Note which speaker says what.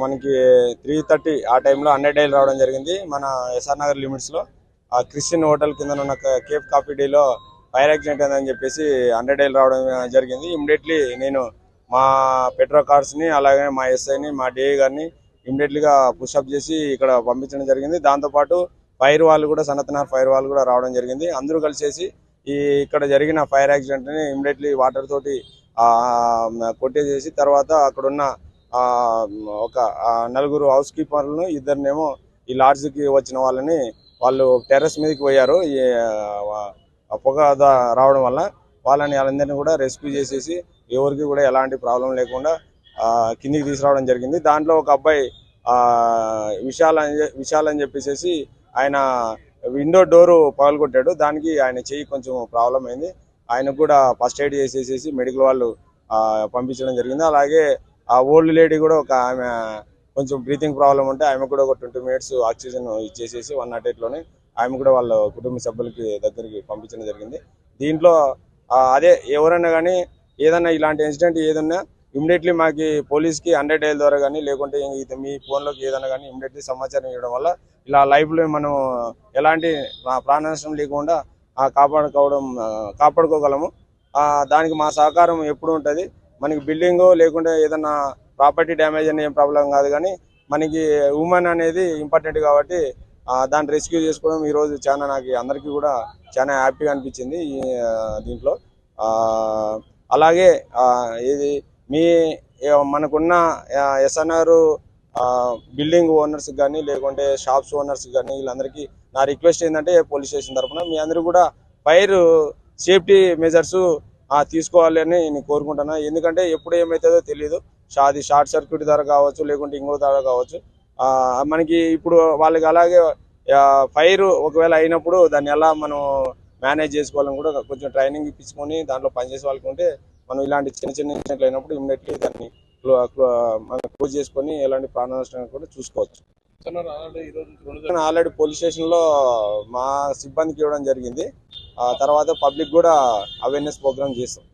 Speaker 1: మనకి three thirty ఆ టైంలో హండ్రెడ్ డైల్ రావడం జరిగింది. మన ఎస్ఆర్ నగర్ లిమిట్స్లో ఆ క్రిస్టియన్ హోటల్ కింద ఉన్న కేఫ్ కాఫీ డేలో ఫైర్ యాక్సిడెంట్ అయిందని చెప్పేసి హండ్రెడ్ డైల్ రావడం జరిగింది. ఇమ్మీడియట్లీ నేను మా పెట్రో కార్స్ని అలాగే మా ఎస్ఐని మా డిఏ గారిని ఇమ్మీడియట్లీగా పుషప్ చేసి ఇక్కడ పంపించడం జరిగింది. దాంతోపాటు ఫైర్ వాళ్ళు కూడా సనత్నార్ ఫైర్ వాళ్ళు కూడా రావడం జరిగింది. అందరూ కలిసేసి ఈ ఇక్కడ జరిగిన ఫైర్ యాక్సిడెంట్ని ఇమ్మీడియట్లీ వాటర్ తోటి కొట్టేసేసి తర్వాత అక్కడున్న ఒక నలుగురు హౌస్ కీపర్లను ఇద్దరినేమో ఈ లాడ్జ్కి వచ్చిన వాళ్ళని వాళ్ళు టెర్రస్ మీదకి పోయారు. ఈ పొగ రావడం వల్ల వాళ్ళని వాళ్ళందరినీ కూడా రెస్క్యూ చేసేసి ఎవరికి కూడా ఎలాంటి ప్రాబ్లం లేకుండా కిందికి తీసుకురావడం జరిగింది. దాంట్లో ఒక అబ్బాయి విశాల్ అని విశాల్ అని చెప్పేసి ఆయన విండో డోరు పగలగొట్టాడు. దానికి ఆయన చెయ్యి కొంచెం ప్రాబ్లం అయింది. ఆయనకు కూడా ఫస్ట్ ఎయిడ్ చేసేసేసి మెడికల్ వాళ్ళు పంపించడం జరిగింది. అలాగే ఆ ఓల్డ్ లేడీ కూడా ఒక ఆమె కొంచెం బ్రీతింగ్ ప్రాబ్లం ఉంటే ఆమె కూడా ఒక ట్వంటీ మినిట్స్ ఆక్సిజన్ ఇచ్చేసేసి వన్ నాట్ ఎయిట్లోనే ఆమె కూడా వాళ్ళ కుటుంబ సభ్యులకి దగ్గరికి పంపించడం జరిగింది. దీంట్లో అదే ఎవరైనా కానీ ఏదైనా ఇలాంటి ఇన్సిడెంట్ ఏదన్నా ఇమ్మీడియట్లీ మాకు పోలీస్కి హండ్రెడ్ డైల్ ద్వారా కానీ లేకుంటే మీ ఫోన్లోకి ఏదైనా కానీ ఇమ్మీడియట్లీ సమాచారం ఇవ్వడం వల్ల ఇలా లైఫ్లో మనం ఎలాంటి ప్రా- ప్రాణ నష్టం లేకుండా కాపాడుకోవడం కాపాడుకోగలము. ఆ, దానికి మా సహకారం ఎప్పుడు ఉంటుంది? మనకి బిల్డింగ్ లేకుంటే ఏదైనా ప్రాపర్టీ డ్యామేజ్ అనే ప్రాబ్లం కాదు కానీ మనకి ఉమెన్ అనేది ఇంపార్టెంట్ కాబట్టి దాన్ని రెస్క్యూ చేసుకోవడం ఈరోజు చాలా నాకు అందరికీ కూడా చాలా హ్యాపీగా అనిపించింది ఈ దీంట్లో. అలాగే ఇది మీ మనకున్న ఎస్ఎన్ఆర్ బిల్డింగ్ ఓనర్స్ కానీ లేకుంటే షాప్స్ ఓనర్స్ కానీ వీళ్ళందరికీ నా రిక్వెస్ట్ ఏంటంటే పోలీస్ స్టేషన్ తరఫున మీ అందరూ కూడా ఫైర్ సేఫ్టీ మెజర్స్ తీసుకోవాలి అని నేను కోరుకుంటున్నా. ఎందుకంటే ఎప్పుడు ఏమవుతుందో తెలియదు అది షార్ట్ సర్క్యూట్ ద్వారా కావచ్చు లేకుంటే ఇంకో ద్వారా కావచ్చు. ఆ, మనకి ఇప్పుడు వాళ్ళకి అలాగే ఫైర్ ఒకవేళ అయినప్పుడు దాన్ని ఎలా మనం మేనేజ్ చేసుకోవాలని కూడా కొంచెం ట్రైనింగ్ ఇప్పించుకొని దాంట్లో పనిచేసే వాళ్ళకి ఉంటే మనం ఇలాంటి చిన్న చిన్న ఇన్సిడెంట్లు అయినప్పుడు ఇమ్మీడియట్లీ దాన్ని మనం క్లోజ్ చేసుకొని ఎలాంటి ప్రాణ నష్టం కూడా చూసుకోవచ్చు.
Speaker 2: ఆల్రెడీ
Speaker 1: పోలీస్ స్టేషన్లో మా సిబ్బందికి ఇవ్వడం జరిగింది. తర్వాత పబ్లిక్ కూడా అవేర్నెస్ ప్రోగ్రామ్ చేస్తాం.